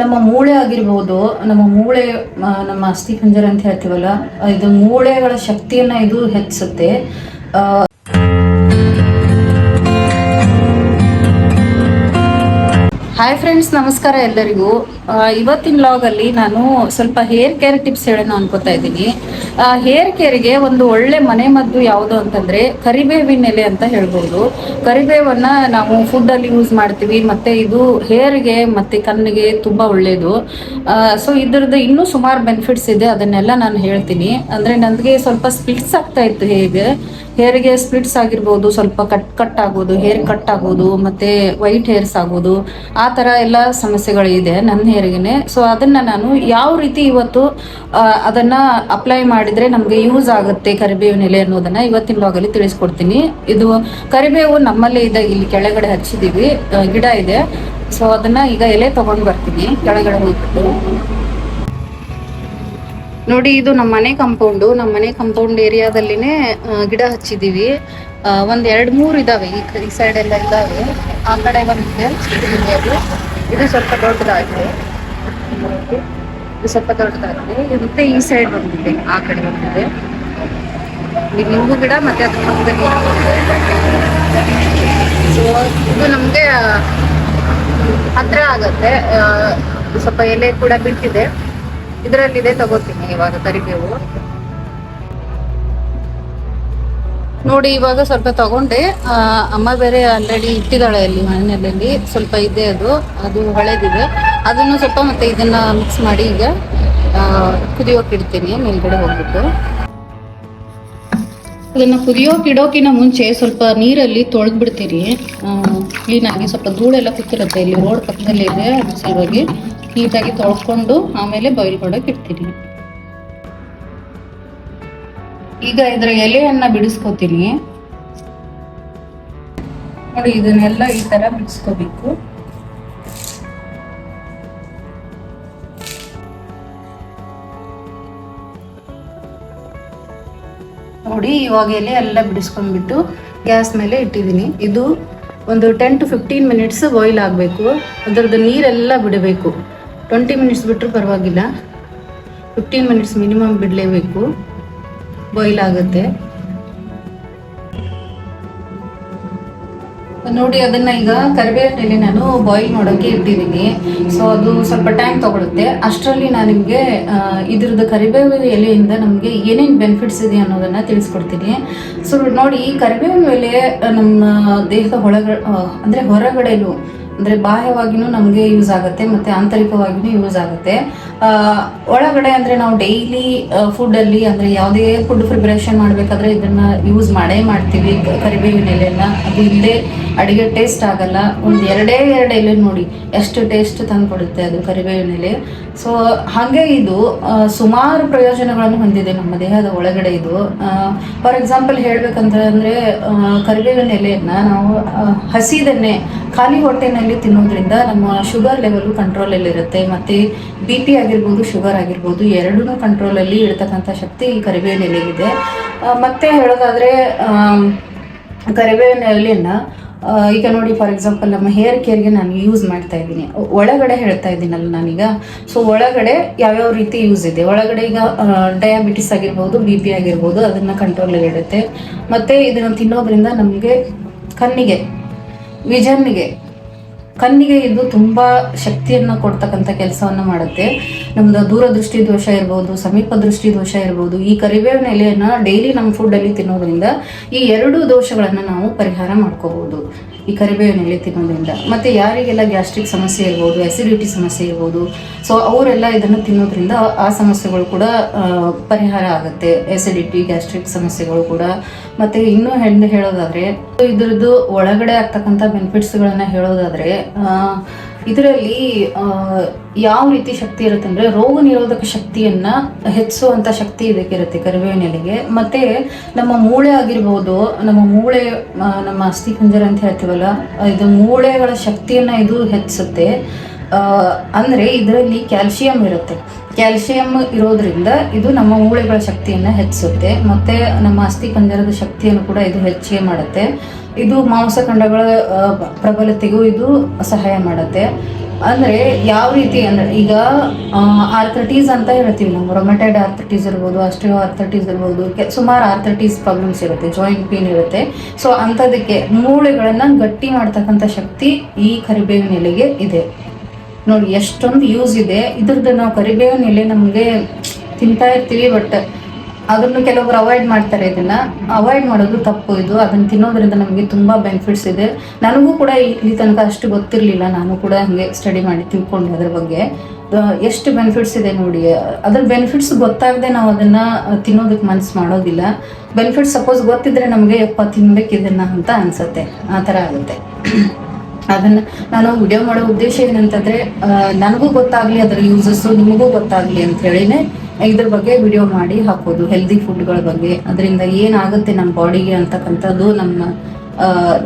ನಮ್ಮ ಮೂಳೆ ಆಗಿರ್ಬೋದು, ನಮ್ಮ ಮೂಳೆ ನಮ್ಮ ಅಸ್ಥಿ ಪಂಜರ ಅಂತ ಹೇಳ್ತೀವಲ್ಲ ಇದು ಮೂಳೆಗಳ ಶಕ್ತಿಯನ್ನ ಇದು ಹೆಚ್ಚಿಸುತ್ತೆ. ಹಾಯ್ ಫ್ರೆಂಡ್ಸ್ ನಮಸ್ಕಾರ ಎಲ್ಲರಿಗೂ. ಇವತ್ತಿನ ಲಾಗಲ್ಲಿ ನಾನು ಸ್ವಲ್ಪ ಹೇರ್ ಕೇರ್ ಟಿಪ್ಸ್ ಹೇಳೋಣ ಅನ್ಕೋತಾ ಇದ್ದೀನಿ. ಹೇರ್ ಕೇರ್ಗೆ ಒಂದು ಒಳ್ಳೆ ಮನೆ ಮದ್ದು ಯಾವುದು ಅಂತಂದ್ರೆ ಕರಿಬೇವಿನ ಎಲೆ ಅಂತ ಹೇಳ್ಬೋದು. ಕರಿಬೇವನ್ನು ನಾವು ಫುಡ್ ಅಲ್ಲಿ ಯೂಸ್ ಮಾಡ್ತೀವಿ, ಮತ್ತೆ ಇದು ಹೇರ್ಗೆ ಮತ್ತೆ ಕಣ್ಣಿಗೆ ತುಂಬಾ ಒಳ್ಳೇದು. ಸೊ ಇದ್ರದ್ದು ಇನ್ನೂ ಸುಮಾರು ಬೆನಿಫಿಟ್ಸ್ ಇದೆ, ಅದನ್ನೆಲ್ಲ ನಾನು ಹೇಳ್ತೀನಿ. ಅಂದ್ರೆ ನನಗೆ ಸ್ವಲ್ಪ ಸ್ಪ್ಲಿಟ್ಸ್ ಆಗ್ತಾ ಇತ್ತು ಹೇಗೆ ಹೇರ್ಗೆ ಸ್ಪ್ಲಿಟ್ಸ್ ಆಗಿರ್ಬೋದು, ಸ್ವಲ್ಪ ಕಟ್ ಕಟ್ ಆಗೋದು, ಹೇರ್ ಕಟ್ ಆಗೋದು, ಮತ್ತೆ ವೈಟ್ ಹೇರ್ಸ್ ಆಗೋದು, ಆ ಥರ ಎಲ್ಲ ಸಮಸ್ಯೆಗಳು ಇದೆ ನನ್ನ ಹೇರ್ಗೆ ಸೊ ಅದನ್ನ ನಾನು ಯಾವ ರೀತಿ ಇವತ್ತು ಅದನ್ನ ಅಪ್ಲೈ ಮಾಡಿದ್ರೆ ನಮಗೆ ಯೂಸ್ ಆಗುತ್ತೆ ಕರಿಬೇವಿನ ಎಲೆ ಅನ್ನೋದನ್ನ ಇವತ್ತಿನ ಭಾಗದಲ್ಲಿ ತಿಳಿಸ್ಕೊಡ್ತೀನಿ. ಇದು ಕರಿಬೇವು ನಮ್ಮಲ್ಲೇ ಇದೆ, ಇಲ್ಲಿ ಕೆಳಗಡೆ ಹಚ್ಚಿದೀವಿ ಗಿಡ ಇದೆ. ಸೊ ಅದನ್ನ ಈಗ ಎಲೆ ತಗೊಂಡ್ ಬರ್ತೀನಿ, ಕೆಳಗಡೆ ಹೋಗ್ಬಿಟ್ಟು. ನೋಡಿ, ಇದು ನಮ್ಮ ಮನೆ ಕಾಂಪೌಂಡು. ನಮ್ಮ ಮನೆ ಕಾಂಪೌಂಡ್ ಏರಿಯಾದಲ್ಲಿನೇ ಗಿಡ ಹಚ್ಚಿದೀವಿ. ಒಂದೆರಡು ಒಂದ್ ಎರಡ್ ಮೂರು ಇದಾವೆ. ಈ ಈ ಸೈಡ್ ಎಲ್ಲ ಇದಾವೆ. ಆ ಕಡೆ ಒಂದಿದೆ ಇದು ಸ್ವಲ್ಪ ದೊಡ್ಡದಾಗಿದೆ. ಇದು ಸ್ವಲ್ಪ ದೊಡ್ಡದಾಗಿದೆ. ಮತ್ತೆ ಈ ಸೈಡ್ ಬಂದಿದೆ ಆ ಕಡೆ ಬಂದಿದೆ ನಿಂಬು ಗಿಡ ಮತ್ತೆ ಅದ್ರ ಪಕ್ಕದಲ್ಲಿ ಸೊ ಇದು. ನಮ್ಗೆ, ಹತ್ರ ಆಗತ್ತೆ. ಸ್ವಲ್ಪ ಎಲೆ ಕೂಡ ಬಿಟ್ಟಿದೆ. ಇದರಲ್ಲಿದೆ, ತಗೋತೀನಿ ಇವಾಗ ಕರಿಬೇವು ನೋಡಿ, ಇವಾಗ ಸ್ವಲ್ಪ ತಗೊಂಡೆ. ಅಮ್ಮ ಬೇರೆ ಆಲ್ರೆಡಿ ಇಟ್ಟಿದ್ದಾಳೆ ಅಲ್ಲಿ ಮನೆಯಲ್ಲಿ. ಸ್ವಲ್ಪ ಇದೆ ಅದು. ಅದು ಹಳೇದಿದೆ. ಅದನ್ನು ಸ್ವಲ್ಪ ಮತ್ತೆ ಇದನ್ನ ಮಿಕ್ಸ್ ಮಾಡಿ ಈಗ ಕುದಿಯೋಕೆ ಇಡ್ತೀನಿ. ಮೇಲ್ಗಡೆ ಹೋಗ್ಬಿಟ್ಟು. ಅದನ್ನ ಕುದಿಯೋಕೆ ಇಡೋಕಿನ ಮುಂಚೆ ಸ್ವಲ್ಪ ನೀರಲ್ಲಿ ತೊಳೆದು ಬಿಡ್ತೀನಿ ಕ್ಲೀನಾಗಿ ಸ್ವಲ್ಪ ಧೂಳೆಲ್ಲ ಕೂತಿರುತ್ತೆ ಇಲ್ಲಿ ರೋಡ್ ಪಕ್ಕದಲ್ಲಿ ಇದೆ ಅದ್ರ ಸಲುವಾಗಿ. ನೀಟಾಗಿ ತೊಳ್ಕೊಂಡು ಆಮೇಲೆ ಬಾಯ್ಲ್ ಮಾಡೋಕೆ ಇಡ್ತೀನಿ. ಈಗ ಇದರ ಎಲೆಯನ್ನ ಬಿಡಿಸ್ಕೋತೀನಿ. ನೋಡಿ, ಇದನ್ನೆಲ್ಲ ಈ ತರ ಬಿಡಿಸ್ಕೋಬೇಕು. ನೋಡಿ, ಇವಾಗ ಎಲೆ ಎಲ್ಲ ಬಿಡಿಸ್ಕೊಂಡ್ಬಿಟ್ಟು ಗ್ಯಾಸ್ ಮೇಲೆ ಇಟ್ಟಿದ್ದೀನಿ. ಇದು ಒಂದು ten to fifteen minutes boil ಆಗಬೇಕು. ಅದರದ್ದು ನೀರೆಲ್ಲ ಬಿಡಬೇಕು. ಟ್ವೆಂಟಿ ಮಿನಿಟ್ಸ್ ಬಿಟ್ಟರು ಪರವಾಗಿಲ್ಲ. ಫಿಫ್ಟೀನ್ ಮಿನಿಟ್ಸ್ ಮಿನಿಮಮ್ ಬಿಡಲೇಬೇಕು. ಬಾಯ್ಲ್ ಆಗುತ್ತೆ. ನೋಡಿ, ಅದನ್ನ ಈಗ ಕರಿಬೇವಿನಲ್ಲಿ ನಾನು ಬಾಯ್ಲ್ ಮಾಡೋಕೆ ಇಟ್ಟಿದ್ದೀನಿ. ಸೊ ಅದು ಸ್ವಲ್ಪ ಟೈಮ್ ತಗೊಳುತ್ತೆ. ಅಷ್ಟರಲ್ಲಿ ನಾನು ನಿಮಗೆ ಇದ್ರದ್ದು ಕರಿಬೇವಿನ ಎಲೆಯಿಂದ ನಮಗೆ ಏನೇನು ಬೆನಿಫಿಟ್ಸ್ ಇದೆ ಅನ್ನೋದನ್ನ ತಿಳಿಸ್ಕೊಡ್ತೀನಿ. ಸೊ ನೋಡಿ, ಈ ಕರಿಬೇವಿನ ಎಲೆ ನಮ್ಮ ದೇಹದ ಒಳಗ ಅಂದರೆ ಹೊರಗಡೆನು ಅಂದ್ರೆ ಬಾಹ್ಯವಾಗಿನೂ ನಮಗೆ ಯೂಸ್ ಆಗುತ್ತೆ ಮತ್ತೆ ಆಂತರಿಕವಾಗಿಯೂ ಯೂಸ್ ಆಗುತ್ತೆ. ಒಳಗಡೆ ಅಂದ್ರೆ ನಾವು ಡೈಲಿ ಫುಡ್ ಅಲ್ಲಿ ಅಂದ್ರೆ ಯಾವುದೇ ಫುಡ್ ಪ್ರಿಪರೇಷನ್ ಮಾಡ್ಬೇಕಾದ್ರೆ ಇದನ್ನ ಯೂಸ್ ಮಾಡೇ ಮಾಡ್ತೀವಿ. ಕರಿಬೇವಿನ ಎಲೆನ ಅದು ಇಲ್ಲದೆ ಅಡಿಗೆ ಟೇಸ್ಟ್ ಆಗಲ್ಲ. ಒಂದು ಎರಡೇ ಎರಡು ಎಲೆ ನೋಡಿ, ಎಷ್ಟು ಟೇಸ್ಟ್ ತಂದು ಕೊಡುತ್ತೆ ಅದು ಕರಿಬೇವಿನ ಎಲೆ. ಸೊ ಹಾಗೆ ಇದು ಸುಮಾರು ಪ್ರಯೋಜನಗಳನ್ನು ಹೊಂದಿದೆ ನಮ್ಮ ದೇಹದ ಒಳಗಡೆ ಇದು. ಫಾರ್ ಎಕ್ಸಾಂಪಲ್ ಹೇಳ್ಬೇಕಂತ ಅಂದ್ರೆ ಕರಿಬೇವಿನ ಎಲೆಯನ್ನ ನಾವು ಹಸಿದನ್ನೇ, ಖಾಲಿ ಹೊಟ್ಟೆನಲ್ಲಿ ತಿನ್ನೋದ್ರಿಂದ ನಮ್ಮ ಶುಗರ್ ಲೆವೆಲ್ ಕಂಟ್ರೋಲ್ ಅಲ್ಲಿ ಇರುತ್ತೆ ಮತ್ತೆ ಬಿ ಪಿ ಆಗಿರ್ಬೋದು, ಶುಗರ್ ಆಗಿರ್ಬೋದು ಎರಡೂ ಕಂಟ್ರೋಲಲ್ಲಿ ಇಡ್ತಕ್ಕಂಥ ಶಕ್ತಿ ಈ ಕರಿಬೇವಿನ ಎಲೆಗಿದೆ. ಮತ್ತೆ ಹೇಳೋದಾದ್ರೆ ಕರಿಬೇವಿನ ಎಲೆಯನ್ನು ಈಗ ನೋಡಿ ಫಾರ್ ಎಕ್ಸಾಂಪಲ್ ನಮ್ಮ ಹೇರ್ ಕೇರ್ಗೆ ನಾನು ಯೂಸ್ ಮಾಡ್ತಾ ಇದ್ದೀನಿ. ಒಳಗಡೆ ಹೇಳ್ತಾ ಇದ್ದೀನಲ್ಲ ನಾನೀಗ. ಸೊ ಒಳಗಡೆ ಯಾವ್ಯಾವ ರೀತಿ ಯೂಸ್ ಇದೆ? ಒಳಗಡೆ ಈಗ ಡಯಾಬಿಟಿಸ್ ಆಗಿರ್ಬೋದು ಬಿ ಪಿ ಆಗಿರ್ಬೋದು, ಅದನ್ನು ಕಂಟ್ರೋಲಲ್ಲಿ ಇಡುತ್ತೆ. ಮತ್ತು ಇದನ್ನು ತಿನ್ನೋದ್ರಿಂದ ನಮಗೆ ಕಣ್ಣಿಗೆ ವಿಷನ್ನಿಗೆ ಕಣ್ಣಿಗೆ ಇದು ತುಂಬಾ ಶಕ್ತಿಯನ್ನು ಕೊಡ್ತಕ್ಕಂಥ ಕೆಲಸವನ್ನ ಮಾಡುತ್ತೆ. ನಮ್ದು ದೂರದೃಷ್ಟಿ ದೋಷ ಇರ್ಬೋದು, ಸಮೀಪ ದೃಷ್ಟಿ ದೋಷ ಇರ್ಬೋದು, ಈ ಕರಿಬೇವಿನ ಎಲೆಯನ್ನು ಡೈಲಿ ನಮ್ಮ ಫುಡ್ ಅಲ್ಲಿ ತಿನ್ನೋದ್ರಿಂದ ಈ ಎರಡು ದೋಷಗಳನ್ನ ನಾವು ಪರಿಹಾರ ಮಾಡ್ಕೋಬಹುದು. ಈ ಕರಿಬೇವಿನ ಎಲೆ ತಿನ್ನೋದ್ರಿಂದ. ಮತ್ತೆ ಯಾರಿಗೆಲ್ಲ ಗ್ಯಾಸ್ಟ್ರಿಕ್ ಸಮಸ್ಯೆ ಇರ್ಬೋದು ಅಸಿಡಿಟಿ ಸಮಸ್ಯೆ ಇರ್ಬೋದು ಸೊ ಅವರೆಲ್ಲ ಇದನ್ನು ತಿನ್ನೋದ್ರಿಂದ ಆ ಸಮಸ್ಯೆಗಳು ಕೂಡ ಪರಿಹಾರ ಆಗುತ್ತೆ. ಎಸಿಡಿಟಿ ಗ್ಯಾಸ್ಟ್ರಿಕ್ ಸಮಸ್ಯೆಗಳು ಕೂಡ. ಮತ್ತೆ ಇನ್ನೂ ಹೆಣ್ಣು ಹೇಳೋದಾದ್ರೆ, ಇದ್ರದ್ದು ಒಳಗಡೆ ಆಗ್ತಕ್ಕಂಥ ಬೆನಿಫಿಟ್ಸ್ಗಳನ್ನು ಹೇಳೋದಾದ್ರೆ ಇದರಲ್ಲಿ ಯಾವ ರೀತಿ ಶಕ್ತಿ ಇರುತ್ತೆ ಅಂದ್ರೆ ರೋಗ ನಿರೋಧಕ ಶಕ್ತಿಯನ್ನ ಹೆಚ್ಚಿಸುವಂಥ ಶಕ್ತಿ ಇದಕ್ಕಿರುತ್ತೆ ಕರಿಬೇವಿನ ಎಲೆಗೆ. ಮತ್ತೆ ನಮ್ಮ ಮೂಳೆ ಆಗಿರ್ಬೋದು, ನಮ್ಮ ಮೂಳೆ ನಮ್ಮ ಅಸ್ಥಿ ಪಂಜರ ಅಂತ ಹೇಳ್ತೀವಲ್ಲ, ಇದು ಮೂಳೆಗಳ ಶಕ್ತಿಯನ್ನ ಇದು ಹೆಚ್ಚಿಸುತ್ತೆ. ಅಂದ್ರೆ ಇದರಲ್ಲಿ ಕ್ಯಾಲ್ಸಿಯಂ ಇರುತ್ತೆ. ಕ್ಯಾಲ್ಸಿಯಂ ಇರೋದ್ರಿಂದ ಇದು ನಮ್ಮ ಮೂಳೆಗಳ ಶಕ್ತಿಯನ್ನು ಹೆಚ್ಚಿಸುತ್ತೆ. ಮತ್ತೆ ನಮ್ಮ ಅಸ್ಥಿ ಪಂಜರದ ಶಕ್ತಿಯನ್ನು ಕೂಡ ಇದು ಹೆಚ್ಚಿಗೆ ಮಾಡುತ್ತೆ. ಇದು ಮಾಂಸಖಂಡಗಳ ಖಂಡಗಳ ಪ್ರಬಲತೆಗೂ ಇದು ಸಹಾಯ ಮಾಡುತ್ತೆ. ಅಂದರೆ ಯಾವ ರೀತಿ ಅಂದರೆ ಈಗ ಆರ್ಥರ್ಟೀಸ್ ಅಂತ ಹೇಳ್ತೀವಿ ನಾವು. ರೊಮೆಟೈಡ್ ಆರ್ಥರ್ಟೀಸ್ ಇರ್ಬೋದು ಅಸ್ಟಿಯೋ ಆರ್ಥರ್ಟೀಸ್ ಇರ್ಬೋದು ಸುಮಾರು ಆರ್ಥರ್ಟೀಸ್ ಪ್ರಾಬ್ಲಮ್ಸ್ ಇರುತ್ತೆ ಜಾಯಿಂಟ್ ಪೇನ್ ಇರುತ್ತೆ. ಸೊ ಅಂಥದಕ್ಕೆ ಮೂಳೆಗಳನ್ನು ಗಟ್ಟಿ ಮಾಡ್ತಕ್ಕಂಥ ಶಕ್ತಿ ಈ ಕರಿಬೇವಿನ ಎಲೆಗೆ ಇದೆ. ನೋಡಿ, ಎಷ್ಟೊಂದು ಯೂಸ್ ಇದೆ. ಇದ್ರದ್ದು ನಾವು ಕರಿಬೇವಿನ ಎಲೆ ನಮಗೆ ತಿಂತಾ ಇರ್ತೀವಿ ಬಟ್ ಅದನ್ನು ಕೆಲವೊಬ್ರು ಅವಾಯ್ಡ್ ಮಾಡ್ತಾರೆ ಇದನ್ನ. ಅವಾಯ್ಡ್ ಮಾಡೋದು ತಪ್ಪು ಇದು. ಅದನ್ನ ತಿನ್ನೋದ್ರಿಂದ ನಮಗೆ ತುಂಬಾ ಬೆನಿಫಿಟ್ಸ್ ಇದೆ. ನನಗೂ ಕೂಡ ಈ- ತನಕ ಅಷ್ಟು ಗೊತ್ತಿರಲಿಲ್ಲ. ನಾನು ಕೂಡ ಹಂಗೆ ಸ್ಟಡಿ ಮಾಡಿ ತಿಳ್ಕೊಂಡೆ ಅದ್ರ ಬಗ್ಗೆ. ಎಷ್ಟು ಬೆನಿಫಿಟ್ಸ್ ಇದೆ ನೋಡಿ. ಅದ್ರ ಬೆನಿಫಿಟ್ಸ್ ಗೊತ್ತಾಗದೆ ನಾವು ಅದನ್ನ ತಿನ್ನೋದಕ್ಕೆ ಮನ್ಸು ಮಾಡೋದಿಲ್ಲ. ಬೆನಿಫಿಟ್ಸ್ ಸಪೋಸ್ ಗೊತ್ತಿದ್ರೆ ನಮಗೆ, ಯಪ್ಪ, ತಿನ್ಬೇಕು ಇದನ್ನ ಅಂತ ಅನ್ಸುತ್ತೆ. ಆ ಥರ ಆಗುತ್ತೆ. ಅದನ್ನ ನಾನು ವಿಡಿಯೋ ಮಾಡೋ ಉದ್ದೇಶ ಏನಂತಂದ್ರೆ ನನಗೂ ಗೊತ್ತಾಗ್ಲಿ ಅದರ ಯೂಸಸ್ ನಿಮಗೂ ಗೊತ್ತಾಗ್ಲಿ ಅಂತ ಹೇಳಿನೇ ಇದ್ರ ಬಗ್ಗೆ ವಿಡಿಯೋ ಮಾಡಿ ಹಾಕೋದು ಹೆಲ್ದಿ ಫುಡ್ಗಳ ಬಗ್ಗೆ. ಅದರಿಂದ ಏನಾಗುತ್ತೆ ನಮ್ಮ ಬಾಡಿಗೆ ಅಂತಕ್ಕಂಥದ್ದು ನಮ್ಮ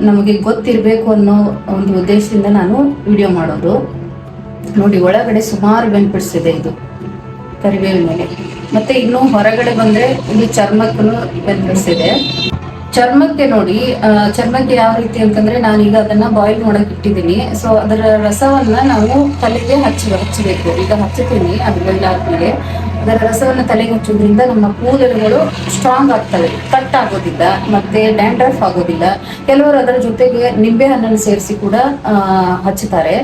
ನಮಗೆ ಗೊತ್ತಿರಬೇಕು ಅನ್ನೋ ಒಂದು ಉದ್ದೇಶದಿಂದ ನಾನು ವಿಡಿಯೋ ಮಾಡೋದು. ನೋಡಿ, ಒಳಗಡೆ ಸುಮಾರು ಬೆನಿಫಿಟ್ಸ್ ಇದೆ ಇದು, ಕರಿಬೇವಿನ ಮೇಲೆ. ಮತ್ತೆ ಇನ್ನು ಹೊರಗಡೆ ಬಂದ್ರೆ ಇಲ್ಲಿ ಚರ್ಮಕ್ಕೂ ಬೆನಿಫಿಟ್ಸ್ ಇದೆ. ಚರ್ಮಕ್ಕೆ ನೋಡಿ ಚರ್ಮಕ್ಕೆ ಯಾವ ರೀತಿ ಅಂತಂದ್ರೆ ನಾನೀಗ ಅದನ್ನ ಬಾಯ್ಲ್ ಮಾಡಕ್ ಇಟ್ಟಿದ್ದೀನಿ. ಸೊ ಅದರ ರಸವನ್ನ ನಾವು ತಲೆಗೆ ಹಚ್ಚ ಹಚ್ಚಬೇಕು. ಈಗ ಹಚ್ಚುತ್ತೀನಿ, ಅದು ಬಾಯ್ಲ್ ಆದ್ಮೇಲೆ. ಅದರ ರಸವನ್ನ ತಲೆಗೆ ಹಚ್ಚೋದ್ರಿಂದ ನಮ್ಮ ಕೂದಲುಗಳು ಸ್ಟ್ರಾಂಗ್ ಆಗ್ತವೆ. ಕಟ್ ಆಗೋದಿಲ್ಲ, ಮತ್ತೆ ಡ್ಯಾಂಡ್ರಫ್ ಆಗೋದಿಲ್ಲ. ಕೆಲವರು ಅದರ ಜೊತೆಗೆ ನಿಂಬೆ ಹಣ್ಣನ್ನು ಸೇರಿಸಿ ಕೂಡ ಹಚ್ಚುತ್ತಾರೆ.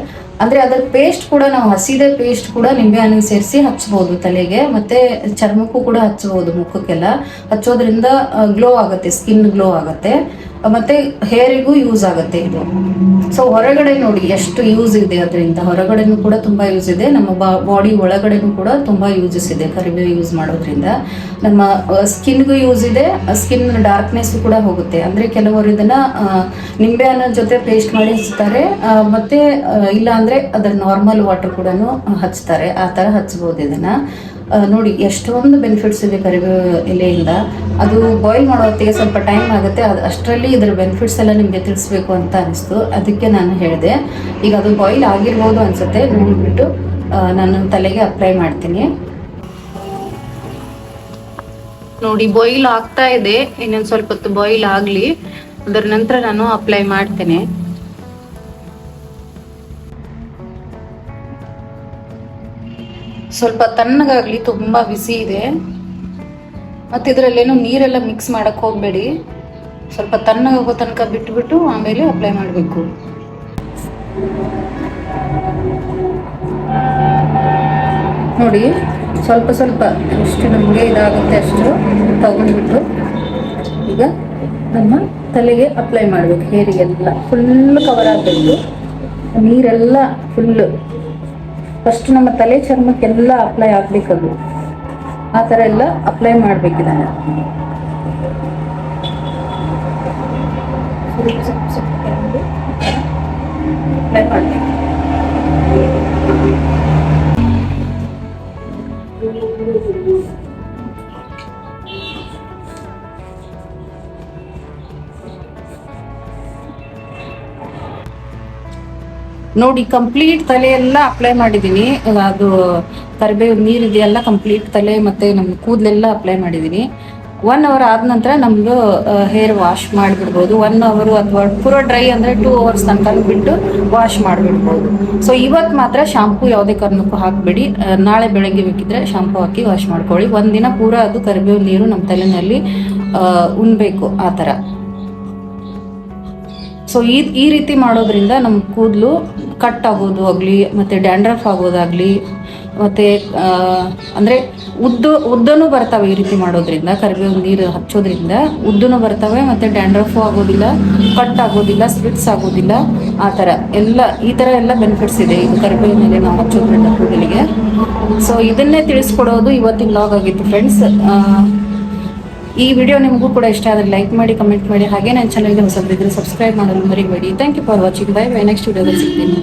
ಅಂದ್ರೆ ಅದರ ಪೇಸ್ಟ್ ಕೂಡ ನಾವು ಹಸಿದೆ ಪೇಸ್ಟ್ ಕೂಡ ನಿಂಬೆ ಹಣ್ಣಿಗೆ ಸೇರಿಸಿ ಹಚ್ಬೋದು ತಲೆಗೆ, ಮತ್ತೆ ಚರ್ಮಕ್ಕೂ ಕೂಡ ಹಚ್ಚಬಹುದು ಮುಖಕ್ಕೆಲ್ಲ. ಹಚ್ಚೋದ್ರಿಂದ ಗ್ಲೋ ಆಗುತ್ತೆ ಸ್ಕಿನ್ ಗ್ಲೋ ಆಗುತ್ತೆ. ಮತ್ತೆ ಹೇರಿಗೂ ಯೂಸ್ ಆಗುತ್ತೆ ಇದು. ಸೊ ಹೊರಗಡೆ ನೋಡಿ ಎಷ್ಟು ಯೂಸ್ ಇದೆ ಅದರಿಂದ. ಹೊರಗಡೆನೂ ಕೂಡ ತುಂಬಾ ಯೂಸ್ ಇದೆ. ನಮ್ಮ ಬಾಡಿ ಒಳಗಡೆನೂ ಕೂಡ ತುಂಬಾ ಯೂಸಸ್ ಇದೆ ಕರಿಬೇವು ಯೂಸ್ ಮಾಡೋದ್ರಿಂದ. ನಮ್ಮ ಸ್ಕಿನ್ಗೂ ಯೂಸ್ ಇದೆ. ಸ್ಕಿನ್ ಡಾರ್ಕ್ನೆಸ್ ಕೂಡ ಹೋಗುತ್ತೆ. ಅಂದ್ರೆ ಕೆಲವರು ಇದನ್ನ ನಿಂಬೆ ಅನ್ನೋ ಜೊತೆ ಪೇಸ್ಟ್ ಮಾಡಿ ಹಚ್ತಾರೆ. ಮತ್ತು ಮತ್ತೆ ಇಲ್ಲ ಅಂದ್ರೆ ಅದರ ನಾರ್ಮಲ್ ವಾಟರ್ ಕೂಡ ಹಚ್ತಾರೆ. ಆ ತರ ಹಚ್ಬೋದು ಇದನ್ನ. ನೋಡಿ, ಎಷ್ಟೊಂದು ಬೆನಿಫಿಟ್ಸ್ ಇದೆ ಕರಿಬೇವು ಎಲೆಯಿಂದ ಅದು ಬಾಯ್ಲ್ ಮಾಡೋ ಹೊತ್ತಿಗೆ ಸ್ವಲ್ಪ ಟೈಮ್ ಆಗುತ್ತೆ. ಅದು ಅಷ್ಟರಲ್ಲಿ ಇದರ ಬೆನಿಫಿಟ್ಸ್ ಎಲ್ಲ ನಿಮಗೆ ತಿಳಿಸ್ಬೇಕು ಅಂತ ಅನಿಸ್ತು. ಅದಕ್ಕೆ ನಾನು ಹೇಳಿದೆ. ಈಗ ಅದು ಬಾಯ್ಲ್ ಆಗಿರ್ಬೋದು ಅನಿಸುತ್ತೆ. ನೋಡಿಬಿಟ್ಟು ನಾನು ತಲೆಗೆ ಅಪ್ಲೈ ಮಾಡ್ತೀನಿ. ನೋಡಿ ಬಾಯ್ಲ್ ಆಗ್ತಾ ಇದೆ. ಇನ್ನೊಂದು ಸ್ವಲ್ಪ ಹೊತ್ತು ಬಾಯ್ಲ್ ಆಗಲಿ. ಅದರ ನಂತರ ನಾನು ಅಪ್ಲೈ ಮಾಡ್ತೇನೆ. ಸ್ವಲ್ಪ ತಣ್ಣಗಾಗಲಿ, ತುಂಬ ಬಿಸಿ ಇದೆ. ಮತ್ತೆ ಇದರಲ್ಲೇನು ನೀರೆಲ್ಲ ಮಿಕ್ಸ್ ಮಾಡಕ್ ಹೋಗಬೇಡಿ. ಸ್ವಲ್ಪ ತಣ್ಣಗಾಗೋ ತನಕ ಬಿಟ್ಬಿಟ್ಟು ಆಮೇಲೆ ಅಪ್ಲೈ ಮಾಡಬೇಕು. ನೋಡಿ, ಸ್ವಲ್ಪ ಸ್ವಲ್ಪ ಎಷ್ಟು ನಮಗೆ ಇದಾಗುತ್ತೆ ಅಷ್ಟು ತಗೊಂಡ್ಬಿಟ್ಟು ಈಗ ನಮ್ಮ ತಲೆಗೆ ಅಪ್ಲೈ ಮಾಡಬೇಕು ಹೇರಿಗೆಲ್ಲ. ಫುಲ್ ಕವರ್ ಆಗಬೇಕು. ನೀರೆಲ್ಲ ಫುಲ್ ಫಸ್ಟ್ ನಮ್ಮ ತಲೆ ಚರ್ಮಕ್ಕೆಲ್ಲ ಅಪ್ಲೈ ಆಗ್ಬೇಕದು ಆ ಥರ ಎಲ್ಲ ಅಪ್ಲೈ ಮಾಡ್ಬೇಕು ಇದನ್ನ ಸ್ವಲ್ಪ ಸ್ವಲ್ಪ ಸ್ವಲ್ಪ ತಗೊಂಡು ಅಪ್ಲೈ ಮಾಡಬೇಕು ನೋಡಿ ಕಂಪ್ಲೀಟ್ ತಲೆ ಎಲ್ಲ ಅಪ್ಲೈ ಮಾಡಿದ್ದೀನಿ ಅದು ಕರಿಬೇವು ನೀರು ಇದೆಯಲ್ಲ ಕಂಪ್ಲೀಟ್ ತಲೆ ಮತ್ತೆ ನಮ್ಮ ಕೂದಲೆಲ್ಲ ಅಪ್ಲೈ ಮಾಡಿದ್ದೀನಿ ಒನ್ ಅವರ್ ಆದ ನಂತರ ನಮ್ದು ಹೇರ್ ವಾಶ್ ಮಾಡಿಬಿಡ್ಬೋದು. ಒನ್ ಅವರು ಅಥವಾ ಪೂರ ಡ್ರೈ ಅಂದ್ರೆ ಟೂ ಅವರ್ಸ್ ತನಕ ಬಿಟ್ಟು ವಾಶ್ ಮಾಡಿಬಿಡ್ಬೋದು. ಸೊ ಇವತ್ತು ಮಾತ್ರ ಶಾಂಪು ಯಾವುದೇ ಕಾರಣಕ್ಕೂ ಹಾಕಬೇಡಿ. ನಾಳೆ ಬೆಳಗ್ಗೆ ಬೇಕಿದ್ರೆ ಶಾಂಪು ಹಾಕಿ ವಾಶ್ ಮಾಡ್ಕೊಳ್ಳಿ. ಒಂದಿನ ಪೂರ ಅದು ಕರಿಬೇವು ನೀರು ನಮ್ಮ ತಲೆಯಲ್ಲಿ ಉಣ್ಬೇಕು ಆ ಥರ. ಸೊ ಈ ಈ ರೀತಿ ಮಾಡೋದ್ರಿಂದ ನಮ್ಮ ಕೂದಲು ಕಟ್ ಆಗೋದು ಆಗಲಿ, ಮತ್ತು ಡ್ಯಾಂಡ್ರಫ್ ಆಗೋದಾಗಲಿ, ಮತ್ತು ಅಂದರೆ ಉದ್ದು, ಉದ್ದನೂ ಬರ್ತವೆ ಈ ರೀತಿ ಮಾಡೋದ್ರಿಂದ, ಕರಿಬೇವು ನೀರು ಹಚ್ಚೋದ್ರಿಂದ ಉದ್ದನೂ ಬರ್ತವೆ, ಮತ್ತು ಡ್ಯಾಂಡ್ರಫು ಆಗೋದಿಲ್ಲ ಕಟ್ ಆಗೋದಿಲ್ಲ ಸ್ವಿಟ್ಸ್ ಆಗೋದಿಲ್ಲ, ಆ ಥರ ಎಲ್ಲ, ಈ ಥರ ಎಲ್ಲ ಬೆನಿಫಿಟ್ಸ್ ಇದೆ ಇದು ಮೇಲೆ ನಾವು ಹಚ್ಚೋದ್ರಿಂದ ಕೂದಲಿಗೆ. ಸೊ ಇದನ್ನೇ ತಿಳಿಸ್ಕೊಡೋದು ಇವತ್ತಿನ ಲಾಗ್ ಆಗಿತ್ತು ಫ್ರೆಂಡ್ಸ್ ಈ ವಿಡಿಯೋ ನಿಮಗೂ ಕೂಡ ಇಷ್ಟ ಆದರೆ ಲೈಕ್ ಮಾಡಿ ಕಮೆಂಟ್ ಮಾಡಿ, ಹಾಗೆ ನನ್ನ ಚಾನಲ್ಗೆ ಹೊಸಬ್ರಿದ್ರೆ ಸಬ್ಸ್ಕ್ರೈಬ್ ಮಾಡಲು ಮರಿಬೇಡಿ. Thank you for watching bye bye next ವಿಡಿಯೋದಲ್ಲಿ ಸಿಗ್ತೀನಿ.